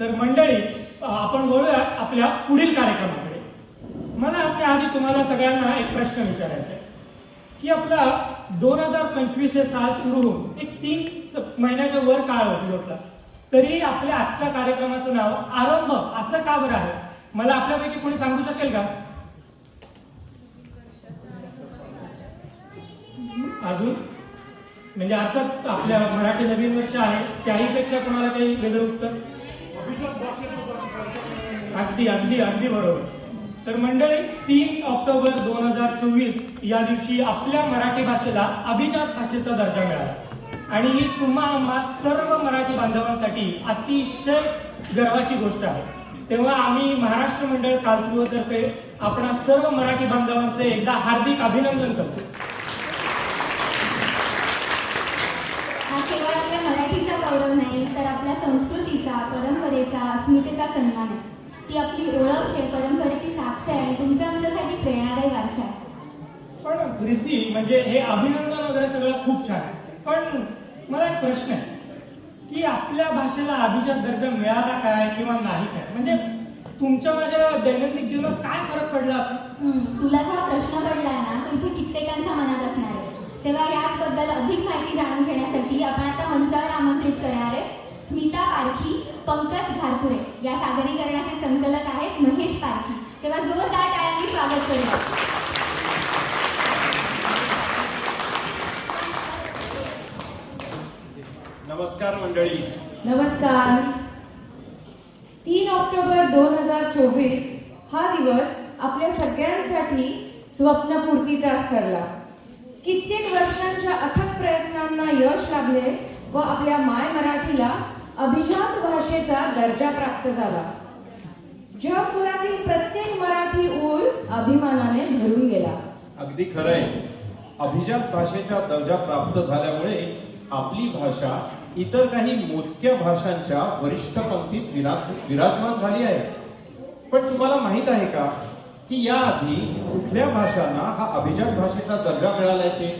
तर मंडळी आपण वळूया आपल्या पुढील कार्यक्रमाकडे. मला त्याआधी तुम्हाला सगळ्यांना एक प्रश्न विचारायचा आहे की आपला दोन हजार पंचवीस हे साल सुरू होऊन एक तीन महिन्याच्या वर काळ होता तरी आपल्या आजच्या कार्यक्रमाचं नाव आरंभ असं का बरं आहे? मला आपल्यापैकी कोणी सांगू शकेल का? अजून? म्हणजे आता आपल्या मराठी नवीन वर्ष आहे त्याहीपेक्षा कोणाला काही वेगळं उत्तर? अगदी अगदी अगदी बरोबर. तर मंडळी तीन ऑक्टोबर दोन हजार चोवीस या दिवशी आपल्या मराठी भाषेला अभिजात भाषेचा दर्जा मिळाला. आणि ही तुम्हा आम्हा सर्व मराठी बांधवांसाठी अतिशय गर्वाची गोष्ट आहे. तेव्हा आम्ही महाराष्ट्र मंडळ कालपूर्वतर्फे आपण सर्व मराठी बांधवांचे एकदा हार्दिक अभिनंदन करतो. हा केवळ आपल्या मराठीचा गौरव नाही तर आपल्या संस्कृतीचा परंपरेचा अस्मितेचा सन्मान आहे. ती आपली ओळख हे परंपरेची साक्ष आहे आणि तुमच्या आमच्यासाठी प्रेरणादायी वारसा आहे. पण प्रीती म्हणजे हे अभिनंदन वगैरे सगळं खूप छान आहे. पण मला एक प्रश्न आहे की आपल्या भाषेला अभिजात दर्जा मिळाला काय किंवा नाही काय? म्हणजे तुमच्या माझ्या दैनंदिन जीवनात काय फरक पडला असं हम्म, तुला हा प्रश्न पडलाय ना तो इथे कित्येकांच्या मनात असणार आहे. तेव्हा याचबद्दल अधिक माहिती जाणून घेण्यासाठी आपण आता मंचावर आमंत्रित करणार आहे. स्मिता पारखी पंकज घारपुरे या सादरीकरणाचे संकलक आहेत महेश पारखी. तेव्हा जोरदार टाळ्यांनी स्वागत करूया. नमस्कार मंडळी. नमस्कार. तीन ऑक्टोबर दोन हजार चोवीस हा दिवस आपल्या सगळ्यांसाठी स्वप्नपूर्तीचाच ठरला. कित्येक वर्षांच्या अथक प्रयत्नांना यश लाभले व आपल्या माय मराठीला अभिजात भाषेचा दर्जा प्राप्त झाला. जगभरातील प्रत्येक मराठी ऊर अभिमानाने भरून गेला. अगदी खरंय. अभिजात भाषेचा दर्जा प्राप्त झाल्यामुळे आपली भाषा इतर काही मोजक्या भाषांच्या वरिष्ठ पंक्तीत विरा विराजमान झाली आहे. पण तुम्हाला माहीत आहे का की याआधी कुठल्या भाषांना हा अभिजात भाषेचा दर्जा मिळालाय ते?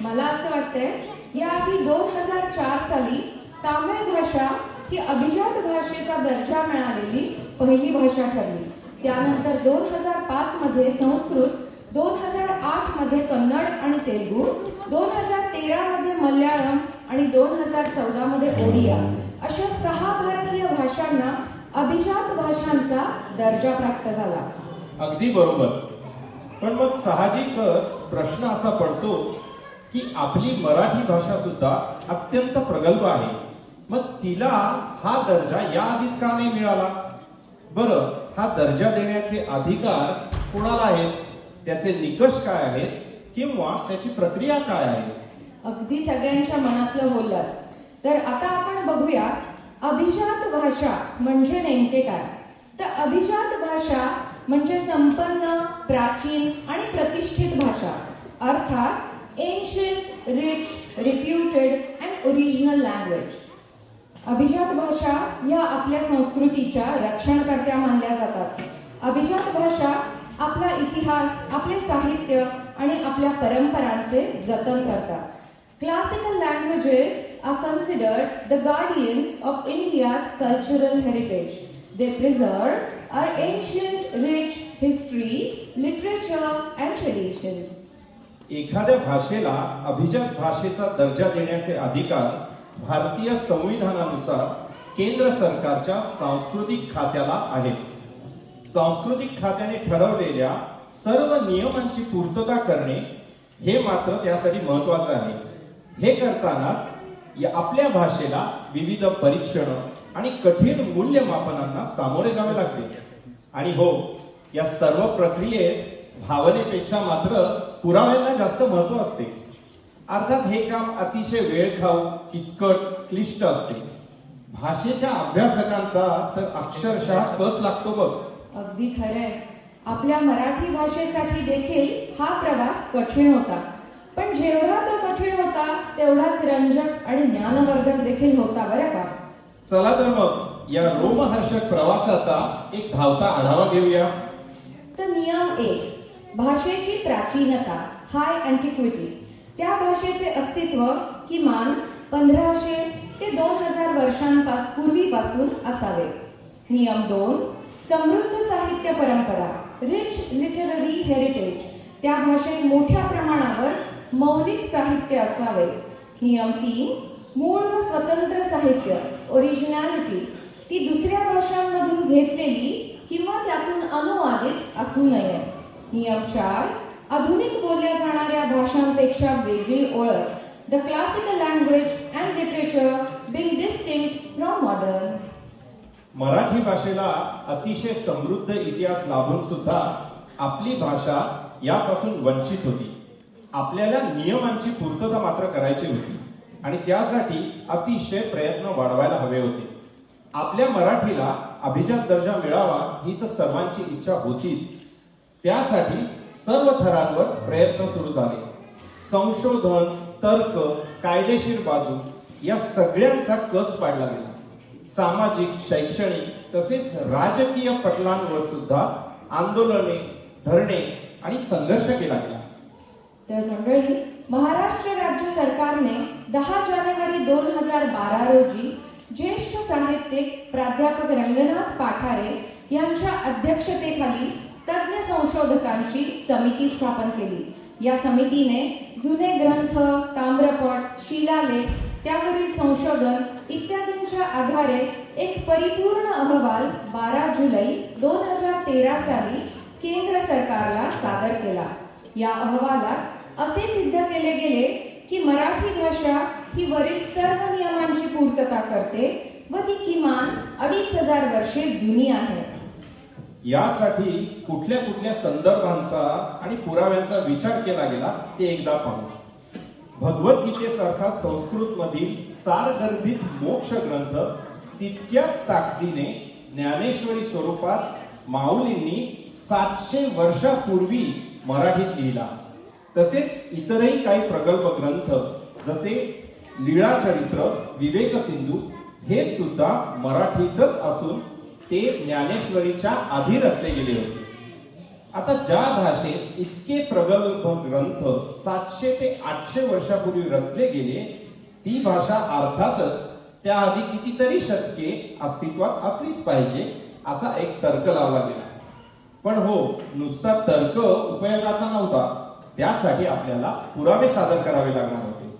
मला असं वाटतंय याआधी दोन हजार चार साली तामिळ भाषा ही अभिजात भाषेचा दर्जा मिळालेली पहिली भाषा ठरली. त्यानंतर दोन हजार पाच मध्ये संस्कृत दोन हजार आठमध्ये कन्नड आणि तेलुगू दोन हजार तेरा मध्ये मल्याळम आणि दोन हजार चौदा मध्ये ओडिया अशा सहा भारतीय भाषांना अभिजात भाषांचा दर्जा प्राप्त झाला. अगदी बरोबर. पण मग साहजिकच प्रश्न असा पडतो की आपली मराठी भाषा सुद्धा अत्यंत प्रगल्भ आहे. मग तिला हा दर्जा याआधीच का नाही मिळाला? बरं हा दर्जा देण्याचे अधिकार कोणाला आहेत? त्याचे निकष काय आहेत? किंवा त्याची प्रक्रिया काय आहे? अगदी सगळ्यांच्या मनातलं बोललास. तर आता आपण बघूया अभिजात भाषा म्हणजे नेमके काय? तर अभिजात भाषा म्हणजे संपन्न प्राचीन आणि प्रतिष्ठित भाषा. अर्थात ancient rich reputed and original language अभिजात भाषा या आपल्या संस्कृतीच्या रक्षणकर्त्या मानल्या जातात. अभिजात भाषा आपला इतिहास आपले साहित्य आणि आपल्या परंपरांचे जतन करतात. Classical languages are considered the guardians of India's cultural heritage they preserve our ancient rich history literature and traditions एखाद्या भाषेला अभिजात भाषेचा दर्जा देण्याचे अधिकार भारतीय संविधानानुसार केंद्र सरकारच्या सांस्कृतिक खात्याला आहेत. सांस्कृतिक खात्याने ठरवलेल्या सर्व नियमांची पूर्तता करणे हे मात्र त्यासाठी महत्वाचं आहे. हे करतानाच या आपल्या भाषेला विविध परीक्षण आणि कठीण मूल्यमापनांना सामोरे जावे लागते. आणि हो या सर्व प्रक्रियेत भावनेपेक्षा मात्र पुराव्यांना जास्त महत्त्व असते. अर्थात हे काम अतिशय वेळखाऊ किचकट क्लिष्ट असते. भाषेच्या अभ्यासकांचा तर अक्षरशः कस लागतो बघ. अगदी खरंय. आपल्या मराठी भाषेसाठी देखील हा प्रवास कठीण होता. पण जेवढा तो कठीण होता तेवढाच रंजक आणि ज्ञानवर्धक देखील होता बरं का. चला तर मग या रोमहर्षक प्रवासाचा एक धावता आढावा घेऊया. तर नियम एक. भाषेची प्राचीनता हाय अँटिक्विटी त्या भाषेचे अस्तित्व किमान पंधराशे ते दोन हजार वर्षांपास पूर्वीपासून असावे. नियम दोन समृद्ध साहित्य परंपरा रिच लिटररी हेरिटेज त्या भाषेत मोठ्या प्रमाणावर मौलिक साहित्य असावे. नियम तीन मूळ व स्वतंत्र साहित्य ओरिजिनॅलिटी ती दुसऱ्या भाषांमधून घेतलेली किंवा त्यातून अनुवादित असू नये. नियम चार आधुनिक बोलल्या जाणाऱ्या भाषांपेक्षा वेगळी ओळख. The classical language and literature being distinct from modern Marathi भाषेला अतिशय समृद्ध इतिहास लाभून सुद्धा आपली भाषा यापासून वंचित होती. आपल्याला नियमांची पूर्तता मात्र करायची होती आणि त्यासाठी अतिशय प्रयत्न वाढवायला हवे होते. आपल्या मराठीला अभिजात दर्जा मिळावा ही तर सर्वांची इच्छा होतीच. त्यासाठी सर्व थरांवर प्रयत्न सुरू झाले. संशोधन तर्क कायदेशीर बाजू या सगळ्यांचा कस पाडला गेला. सामाजिक शैक्षणिक तसेच राजकीय पटलांवर सुद्धा आंदोलने धरणे आणि संघर्ष केला गेला. तर मंडळी महाराष्ट्र राज्य सरकारने दहा जानेवारी दोन हजार बारा रोजी ज्येष्ठ साहित्यिक प्राध्यापक रंगनाथ पाठारे यांच्या अध्यक्षतेखाली तज्ज्ञ संशोधकांची समिती स्थापन केली. या समितीने जुने ग्रंथ ताम्रपट शिलालेख त्यावरील संशोधन इत्यादींच्या आधारे एक परिपूर्ण अहवाल बारा जुलै दोन हजार तेरा साली केंद्र सरकारला सादर केला. या अहवालात असे सिद्ध केले गेले की मराठी भाषा ही वरील सर्व नियमांची पूर्तता करते व ती किमान अडीच हजार वर्षे जुनी आहे. यासाठी कुठल्या कुठल्या संदर्भांचा आणि पुराव्यांचा विचार केला गेला ते एकदा पाहू. भगवद्गीतेसारखा संस्कृत मधील सारगर्भित मोक्ष ग्रंथ तितक्याच ताकदीने ज्ञानेश्वरी स्वरूपात माऊलींनी सातशे वर्षापूर्वी मराठीत लिहिला. तसेच इतरही काही प्रगल्भ ग्रंथ जसे लीळा चरित्र विवेक सिंधू हे सुद्धा मराठीतच असून ते ज्ञानेश्वरीच्या आधी रचले गेले होते. आता ज्या भाषेत इतके प्रगल्भ ग्रंथ सातशे ते आठशे वर्षापूर्वी रचले गेले ती भाषा अर्थातच त्याआधी कितीतरी शतके अस्तित्वात असलीच पाहिजे असा एक तर्क लावला गेला. पण हो नुसता तर्क उपयोगाचा नव्हता. त्यासाठी आपल्याला पुरावे सादर करावे लागणार होते.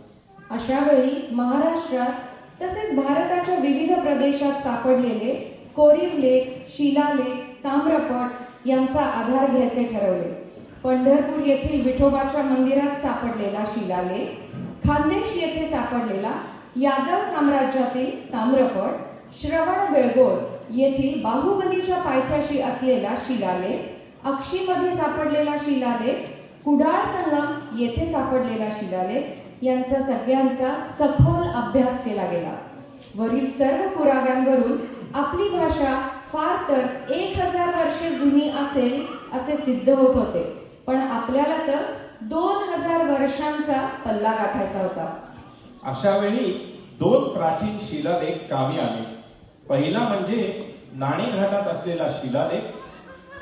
अशा वेळी महाराष्ट्रात तसेच भारताच्या विविध प्रदेशात सापडलेले कोरीव लेख शिलालेख ताम्रपट यांचा आधार घ्यायचे ठरवले. पंढरपूर येथील विठोबाच्या मंदिरात सापडलेला शिलालेख खानदेश येथे सापडलेला यादव साम्राज्यातील ताम्रपट श्रवण बेळगोळ येथील बाहुबलीच्या पायथ्याशी असलेला शिलालेख अक्षीमध्ये सापडलेला शिलालेख कुडाळ संगम येथे सापडलेला शिलालेख यांचा सगळ्यांचा सखोल अभ्यास केला गेला. वरील सर्व पुराव्यांवरून आपली भाषा फार तर एक हजार वर्षे जुनी असेल असे सिद्ध होत होते. पण आपल्याला तर दोन हजार वर्षांचा पल्ला गाठायचा होता. अशा वेळी दोन प्राचीन शिलालेख कामी आले. पहिला म्हणजे नाणेघाटात असलेला शिलालेख.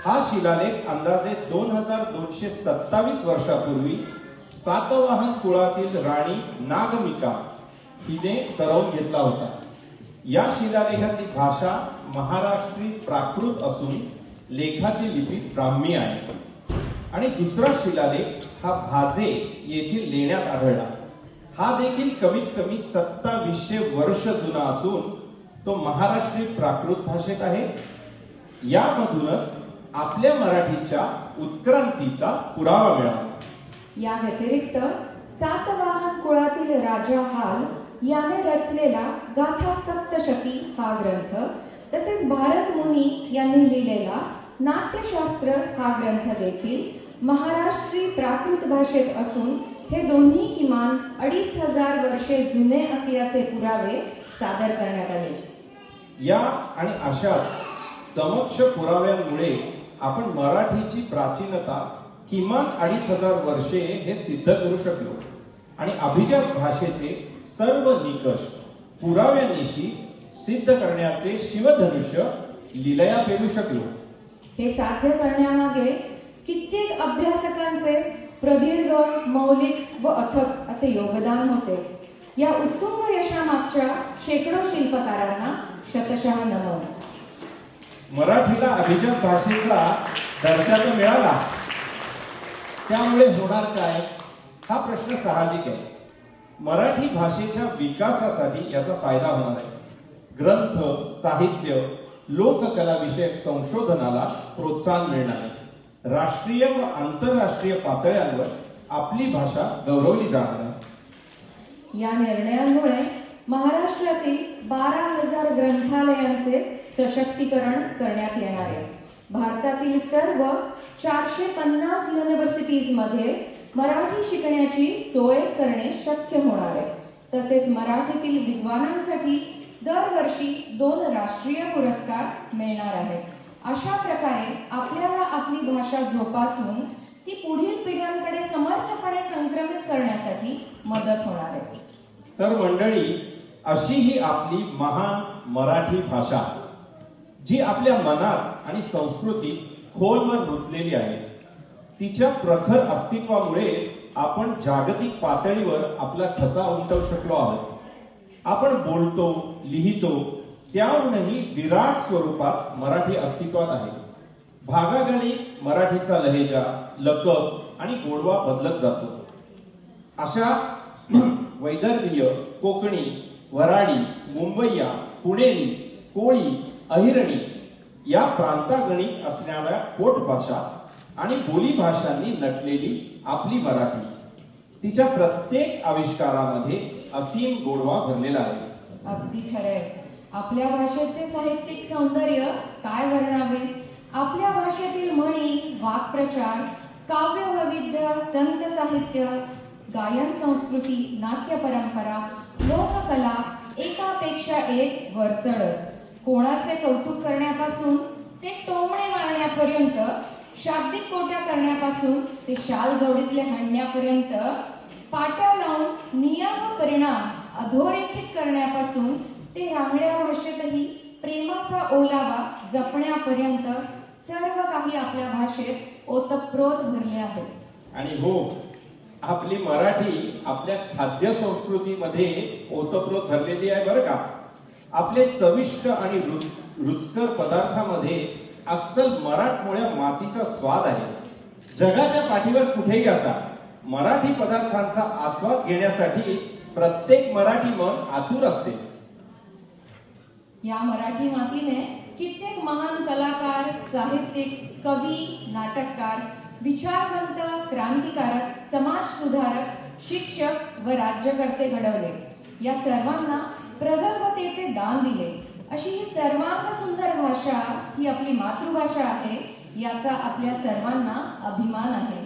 हा शिलालेख अंदाजे दोन हजार दोनशे सत्तावीस वर्षापूर्वी सातवाहन कुळातील राणी नागमिका हिने करवून घेतला होता. या शिलालेखातली भाषा महाराष्ट्री प्राकृत असून लेखाची लिपी ब्राह्मी आहे. आणि दुसरा शिलालेख हा भाजे येथील लेण्यात आढळला. हा देखील कमीत कमी सत्तावीसशे वर्ष जुना असून तो महाराष्ट्री प्राकृत भाषेत आहे. यामधूनच आपल्या मराठीच्या उत्क्रांतीचा पुरावा मिळाला. या व्यतिरिक्त सातवाहन कुळातील राजा हाल याने रचलेला गाथा सप्तशती हा ग्रंथ तसेच भारत मुनी यांनी लिहिलेला नाट्यशास्त्र हा ग्रंथ देखील महाराष्ट्री प्राकृत भाषेत असून हे दोन्ही किमान अडीच हजार वर्षे जुने असल्याचे पुरावे सादर करण्यात आले. या आणि अशाच समक्ष पुराव्यांमुळे आपण मराठीची प्राचीनता किमान अडीच हजार वर्षे हे सिद्ध करू शकलो आणि अभिजात भाषेचे सर्व निकष पुराव्यांनिशी सिद्ध करण्याचे शिवधनुष्य लिलया पेरू शकलो. हे साध्य करण्यामागे कित्येक अभ्यासकांचे प्रदीर्घ मौलिक व अथक असे योगदान होते. या उत्तुंग यशामागच्या शेकडो शिल्पकारांना शतशः नमन. मराठीला अभिजात भाषेचा दर्जा तर मिळाला. त्यामुळे होणार काय? हा प्रश्न साहजिक आहे. मराठी भाषेच्या विकासासाठी याचा फायदा होणार आहे. ग्रंथ साहित्य लोककला विषयक संशोधनाला प्रोत्साहन मिळणार आहे. राष्ट्रीय व आंतरराष्ट्रीय पातळ्यांवर आपली भाषा गौरवली जाणार आहे. या निर्णयांमुळे महाराष्ट्रातील बारा हजार ग्रंथालयांचे सशक्तीकरण करण्यात येणार आहे. भारतातील सर्व चारशे पन्नास युनिव्हर्सिटीजमध्ये मराठी शिकण्याची सोय करणे शक्य होणार आहे. तसेच मराठीतील विद्वानांसाठी दरवर्षी दोन राष्ट्रीय पुरस्कार मिळणार आहेत. अशा प्रकारे आपल्याला आपली भाषा जोपासून ती पुढील पिढ्यांकडे समर्थपणे संक्रमित करण्यासाठी मदत होणार आहे. तर मंडळी अशी ही आपली महान मराठी भाषा जी आपल्या मनात आणि संस्कृतीत खोलवर रुतलेली आहे. तिच्या प्रखर अस्तित्वामुळेच आपण जागतिक पातळीवर आपला ठसा उमटवू शकलो आहोत. आपण बोलतो लिहितो त्याहूनही विराट स्वरूपात मराठी अस्तित्वात आहे. भागागणिक मराठीचा लहेजा लकब आणि गोडवा बदलत जातो. अशा वैदर्भीय कोकणी वराडी मुंबईया पुणेरी कोळी अहिरणी या प्रांतागणित असणाऱ्या पोट भाषा आणि बोली भाषांनी नटलेली आपली मराठी. तिच्या प्रत्येक आविष्कारामध्ये असीम गोडवा भरलेला आहे. अगदी खरंय. आपल्या भाषेचे साहित्यिक सौंदर्य काय वर्णावे? आपल्या भाषेतील म्हणी वाक्प्रचार काव्य वैविध्य संत साहित्य गायन संस्कृती नाट्य परंपरा लोककला एकापेक्षा एक वरचढच. कोणाचे कौतुक करण्यापासून ते टोमणे मारण्यापर्यंत शाब्दिक कोट्या करण्यापासून ते शाल जोडीतले हाणण्यापर्यंत पाट्या लावून नियम व परिणाम अधोरेखित करण्यापासून ते रांगड्या भाषेतही प्रेमाचा ओलावा जपण्यापर्यंत सर्व काही आपल्या भाषेत ओतप्रोत भरले आहे. आणि हो आपली मराठी आपल्या खाद्य संस्कृतीमध्ये ओतप्रोत ठरलेली आहे बरं का? आपले चविष्ट आणि रुच- रुचकर पदार्थामध्ये अस्सल मराठमोळ्या मातीचा स्वाद आहे. जगाच्या पाठीवर कुठेही असा मराठी पदार्थांचा आस्वाद घेण्यासाठी प्रत्येक मराठी मन आतुर असते. या मराठी मातीने कित्येक महान कलाकार साहित्यिक कवी नाटककार विचारवंत क्रांतिकारक समाज सुधारक शिक्षक व राज्यकर्ते घडवले. या सर्वांना प्रगल्भतेचे दान दिले. अशी ही सर्वांग सुंदर भाषा ही आपली मातृभाषा आहे याचा आपल्या सर्वांना अभिमान आहे.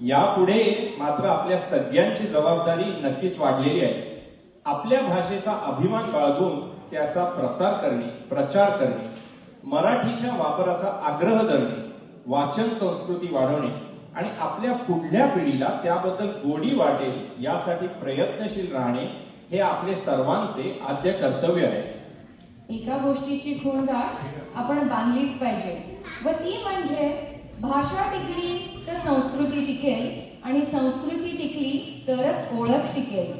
यापुढे मात्र आपल्या सगळ्यांची जबाबदारी नक्कीच वाढलेली आहे. आपल्या भाषेचा अभिमान बाळगून त्याचा प्रसार करणे प्रचार करणे मराठीच्या वापराचा आग्रह धरणे वाचन संस्कृती वाढवणे आणि आपल्या पुढल्या पिढीला त्याबद्दल गोडी वाटेल यासाठी प्रयत्नशील राहणे हे आपले सर्वांचे आद्य कर्तव्य आहे. एका गोष्टीची खूणगाठ आपण बांधलीच पाहिजे. व ती म्हणजे भाषा टिकली तर संस्कृती टिकेल आणि संस्कृती टिकली तरच ओळख टिकेल.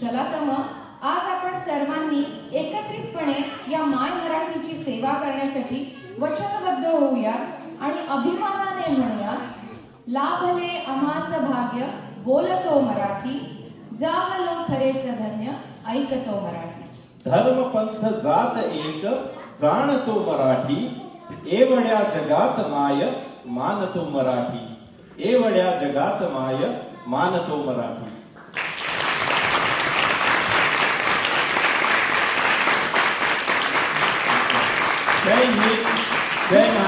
चला तर मग आज आपण सर्वांनी एकत्रितपणे या माय मराठीची सेवा करण्यासाठी वचनबद्ध होऊयात आणि अभिमानाने म्हणूयात लाभले आम्हास भाग्य बोलतो मराठी जाहलो खरेच धन्य ऐकतो मराठी. धर्म पंथ जात एक जाणतो मराठी एवढ्या जगात माय मानतो मराठी. एवढ्या जगात माय मानतो मराठी. जय हिंद